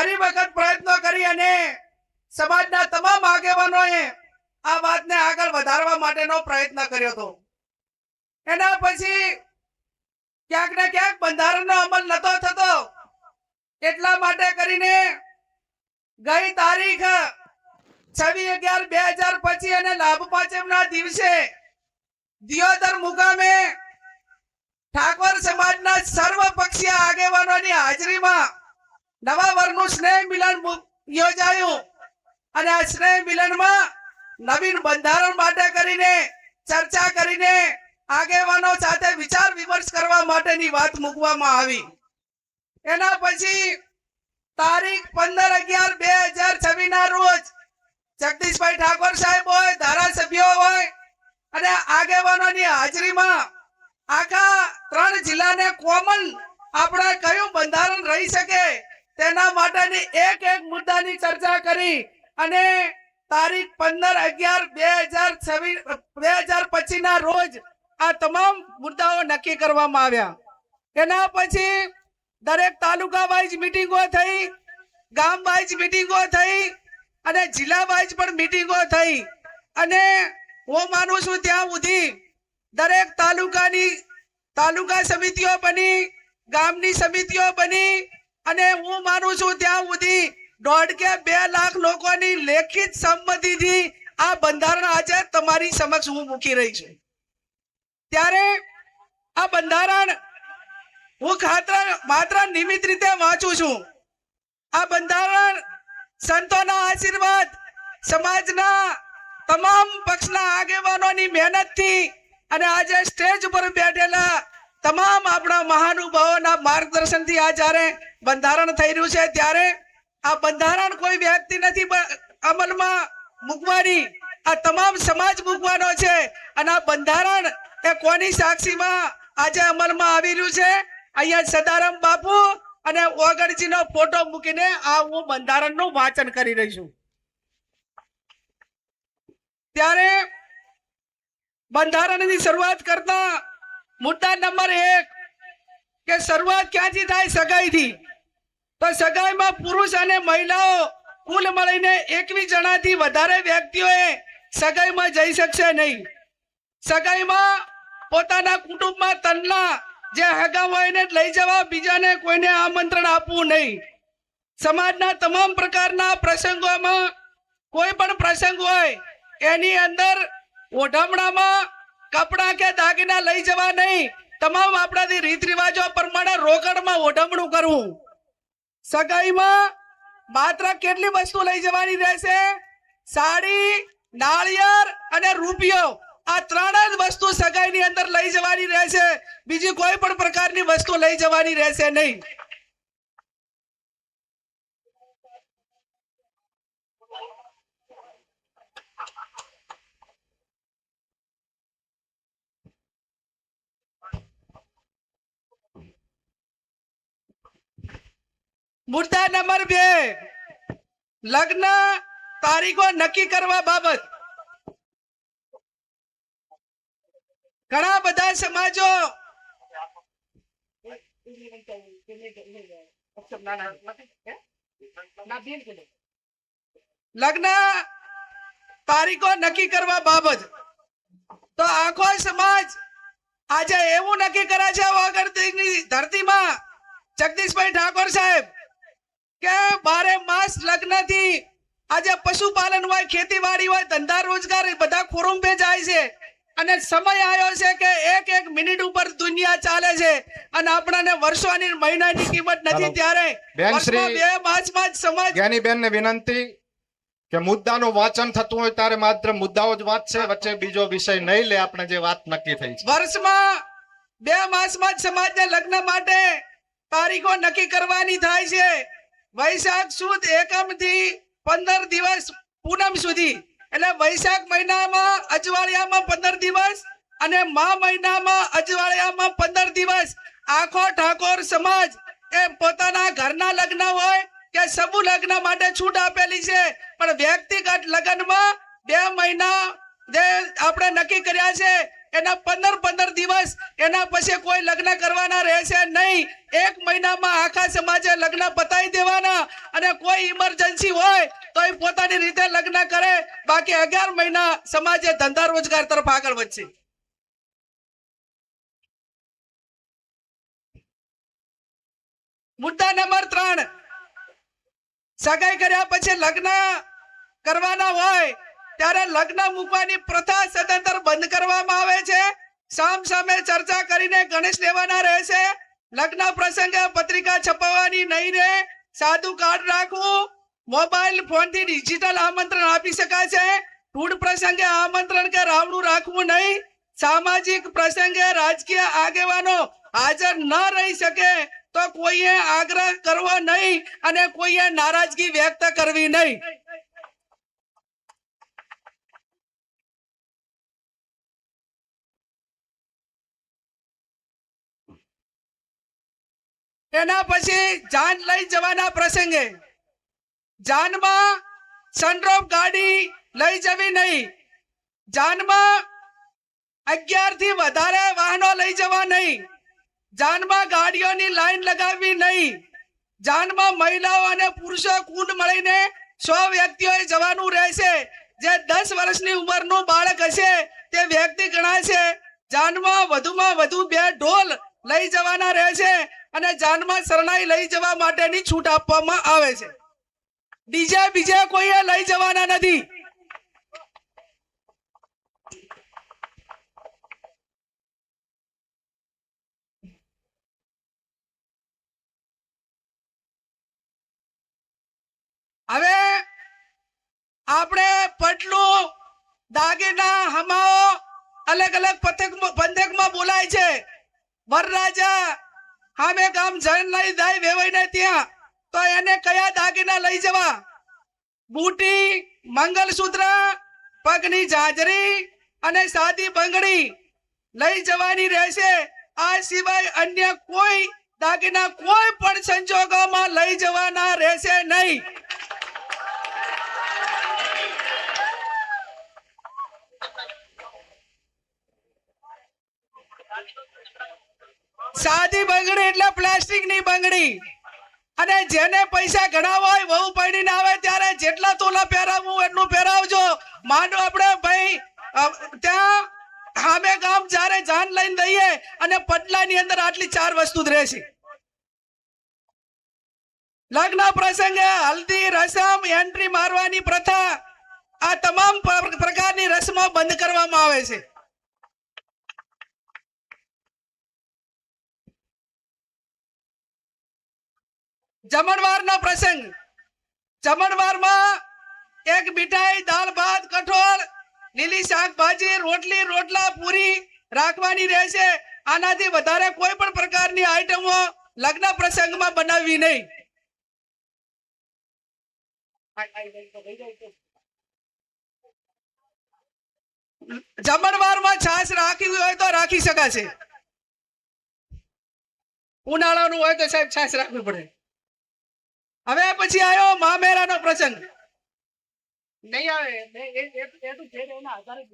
ફરી વખત પ્રયત્નો કરી અને સમાજના તમામ આગેવાનોએ આ વાતને આગળ વધારવા માટેનો પ્રયત્ન કર્યો હતો. એના પછી ક્યાંક ને ક્યાંક બંધારણનો અમલ નતો થતો. એટલા માટે કરીને ગઈ તારીખ છવ્વી અગિયાર બે હજાર પછી અને લાભ પાંચમના દિવસે દિયોદર મુકામે ઠાકોર સમાજના સર્વપક્ષીય આગેવાનોની હાજરીમાં નવા વર્ષનું સ્નેહ મિલન યોજાયું. અને આ સ્નેહ મિલનમાં નવીન બંધારણ માટે કરીને, ચર્ચા કરીને, આગેવાનો સાથે વિચાર વિમર્શ કરવા માટેની વાત મૂકવામાં આવી. એના પછી તારીખ પંદર અગિયાર બે હજાર છવ્વીસ ના રોજ જગદીશભાઈ ઠાકોર સાહેબ હોય, ધારાસભ્યો હોય, અને આગેવાનોની હાજરીમાં આખા ત્રણ જિલ્લાને કોમન આપણે કયું બંધારણ રહી શકે તેના માટેની એક એક મુદ્દાની ચર્ચા કરી અને તારીખ પંદર અગિયાર બે હજાર છવ્વીસ, બે હજાર પચીસ ના રોજ આ તમામ મુદ્દાઓ નક્કી કરવામાં આવ્યા. એના પછી દરેક તાલુકા વાઇઝ મિટિંગો થઈ ગામ વાઇઝ મિટિંગો થઈ અને જિલ્લા વાઇઝ પણ મિટિંગો થઈ. અને હું માનું છું ત્યાં સુધી દરેક તાલુકાની, તાલુકા સમિતિઓ બની, ગામની સમિતિઓ બની અને હું માનું છું ત્યાં સુધી દોઢ કે બે લાખ લોકોની લેખિત સંમતિથી આ બંધારણ આજે તમારી સમક્ષ હું મૂકી રહી છું. ત્યારે આ બંધારણ હું ખાત્ર માત્ર નિમિત્ત રીતે વાંચું છું. આ બંધારણ સંતોના આશીર્વાદ, સમાજના તમામ પક્ષના આગેવાનોની મહેનતથી અને આજે સ્ટેજ ઉપર બેઠેલા તમામ આપણા મહાનુભાવોના માર્ગદર્શનથી આ જ્યારે બંધારણ થઈ રહ્યું છે ત્યારે આ બંધારણ કોઈ વ્યક્તિ નથી અમલમાં મૂકવાની. આ તમામ સમાજ મૂકવાનો છે અને આ બંધારણ એ કોની સાક્ષીમાં આજે અમલમાં આવી રહ્યું છે? અહીંયા સદારામ બાપુ અને ઓગણજીનો ફોટો મૂકીને આ હું બંધારણનું વાંચન કરી રહી છું. ત્યારે બંધારણની શરૂઆત કરતા મુદ્દા નંબર એક કે શરૂઆત ક્યાંથી થાય? સગાઈથી. તો સગાઈમાં પુરુષ અને મહિલાઓ કુલ મળીને એકવીસ જણાથી વધારે વ્યક્તિઓએ સગાઈમાં જઈ શકશે નહીં. સગાઈમાં પોતાના કુટુંબમાં તનલા જે હગા હોય એને લઈ જવા બીજાને કોઈને આમંત્રણ આપવું નહીં. સમાજના તમામ પ્રકારના પ્રસંગોમાં કોઈ પણ પ્રસંગ હોય, એની અંદર ઓઢમણામાં કપડાં કે દાગીના લઈ જવા નહીં. તમામ આપણાથી રીત રિવાજો પ્રમાણે રોકડમાં ઓઢમણું કરવું. સગાઈમાં માત્ર કેટલી વસ્તુ લઈ જવાની રહેશે? સાડી, નાળિયેર અને રૂપિયો. આ ત્રણ જ વસ્તુ સગાઈની અંદર લઈ જવાની રહેશે. બીજી કોઈ પણ પ્રકારની વસ્તુ લઈ જવાની રહેશે નહીં. મુદ્દા નંબર બે. લગ્ન તારીખો નક્કી કરવા બાબત. ઘણા બધા સમાજો લગ્ન તારીખો નક્કી કરવા બાબત. તો આખો સમાજ આજે એવું નક્કી કરે છે વાગડની ધરતીમાં જગદીશભાઈ ઠાકોર સાહેબ કે બારે માસ લગ્નથી આજે પશુપાલન હોય ખેતીવાડી હોય ધંધા રોજગાર બધા ખોરુંભે જાય છે. અને સમય આવ્યો છે કે એક એક મિનિટ ઉપર દુનિયા ચાલે છે. અને આપણાને વર્ષોની મહિનાની કિંમત નથી ત્યારે બે માસમાં જ સમાજ જ્ઞાનીબેન ને વિનંતી કે મુદ્દાનું વાંચન થતું હોય ત્યારે માત્ર મુદ્દાઓ જ વાંચશે વચ્ચે બીજો વિષય નહીં લે આપણે જે વાત નક્કી થઈ છે. વર્ષમાં બે માસમાં જ સમાજને લગ્ન માટે તારીખો નક્કી કરવાની થાય છે. વૈશાખ સુદ એકમથી પંદર દિવસ પૂનમ સુધી. એટલે વૈશાખ મહિનામાં અજવાળિયામાં પંદર દિવસ અને મા મહિનામાં અજવાળિયામાં પંદર દિવસ. આખો ઠાકોર સમાજ એ પોતાના ઘરના લગ્ન હોય કે સમૂહ લગ્ન માટે છૂટ આપેલી છે. પણ વ્યક્તિગત લગ્નમાં બે મહિના જે આપણે નક્કી કર્યા છે એના પંદર પંદર દિવસ એના પછી કોઈ લગ્ન કરવાના રહેશે નહીં. એક મહિનામાં આખા સમાજે લગ્ન પતાવી દેવાના અને કોઈ ઇમરજન્સી હોય તો એ પોતાની રીતે લગ્ન કરે. બાકી અગિયાર મહિના સમાજે ધંધા રોજગાર તરફ આગળ વધશે. મુદ્દા નંબર ત્રણ. સગાઈ કર્યા પછી લગ્ન કરવાના હોય ત્યારે લગ્ન મૂકવાની પ્રથા સદંતર બંધ કરવામાં આવે છે. સામ સામે ચર્ચા કરીને ગણેશ લેવાના રહેશે. લગ્ન પ્રસંગે પત્રિકા છપાવવાની નહીં રહે સાદું કાર્ડ રાખવું. મોબાઈલ ફોનથી ડિજિટલ આમંત્રણ આપી શકાશે ટૂડ પ્રસંગે આમંત્રણ કે રાવણું રાખવું નહીં. સામાજિક પ્રસંગે રાજકીય આગેવાનો હાજર ન રહી શકે તો કોઈએ આગ્રહ કરવો નહીં અને કોઈએ નારાજગી વ્યક્ત કરવી નહીં. એના પછી જાન લઈ જવાના પ્રસંગે જાનમાં સનરોપ ગાડી લઈ જવી નહીં. જાનમાં અગિયારથી વધારે વાહનો લઈ જવા નહીં. જાનમાં ગાડીઓની લાઈન લગાવવી નહીં. જાનમાં મહિલાઓ અને પુરુષો કુલ મળીને સો વ્યક્તિઓએ જવાનું રહેશે. જે દસ વર્ષની ઉંમરનું બાળક હશે તે વ્યક્તિ ગણાશે. જાનમાં વધુમાં વધુ બે ઢોલ લઈ જવાના રહેશે. અને જાનમાં શરણાઈ લઈ જવા માટેની છૂટ આપવામાં આવે છે. બીજા બીજા કોઈએ લઈ જવાના નથી. હવે આપણે પટલું, દાગીના, હમાઓ અલગ અલગ પથક પંથકમાં બોલાય છે. વરરાજા હામે ગામ જૈન લઈ જાય વેવાઈને ત્યાં, તો એને કયા દાગીના લઈ જવા? બૂટી, મંગલસૂત્ર, પગની જાજરી અને સાદી બંગડી લઈ જવાની રહેશે. આ સિવાય અન્ય કોઈ દાગીના કોઈ પણ સંજોગોમાં લઈ જવાના રહેશે નહીં. સાદી ની બંગડી અને જેને પૈસા ઘણા હોય વહુ પડીને આવે ત્યારે જેટલા તોલા પહેરાવું એટલું પહેરાવજો. માંડો આપણે ભાઈ ત્યાં હામે ગામ જ્યારે જાન લઈને દઈએ અને પટલાની અંદર આટલી ચાર વસ્તુ રહેશે. લગ્ન પ્રસંગે હલ્દી, રસમ, એન્ટ્રી મારવાની પ્રથા આ તમામ પ્રકારની રસમો બંધ કરવામાં આવે છે. જમણવારનો પ્રસંગ. જમણવારમાં એક મીઠાઈ, દાળ, ભાત, કઠોળ, લીલી શાકભાજી, રોટલી, રોટલા, પૂરી રાખવાની રહેશે. આનાથી વધારે કોઈ પણ પ્રકારની આઈટમો લગ્ન પ્રસંગમાં બનાવવી નહીં. જમણવારમાં છાશ રાખવી હોય તો રાખી શકાશે. ઉનાળાનું હોય તો સાહેબ છાશ રાખવી પડે. હવે પછી આવ્યો મામેરાનો પ્રસંગ નહીં આવે એ- એ- એ તો છે એના આધારે જ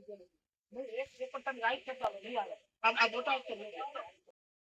નહીં, એક- એક પણ તમે રાઈટ કરતા નહીં આવે. આમ આ મોટા.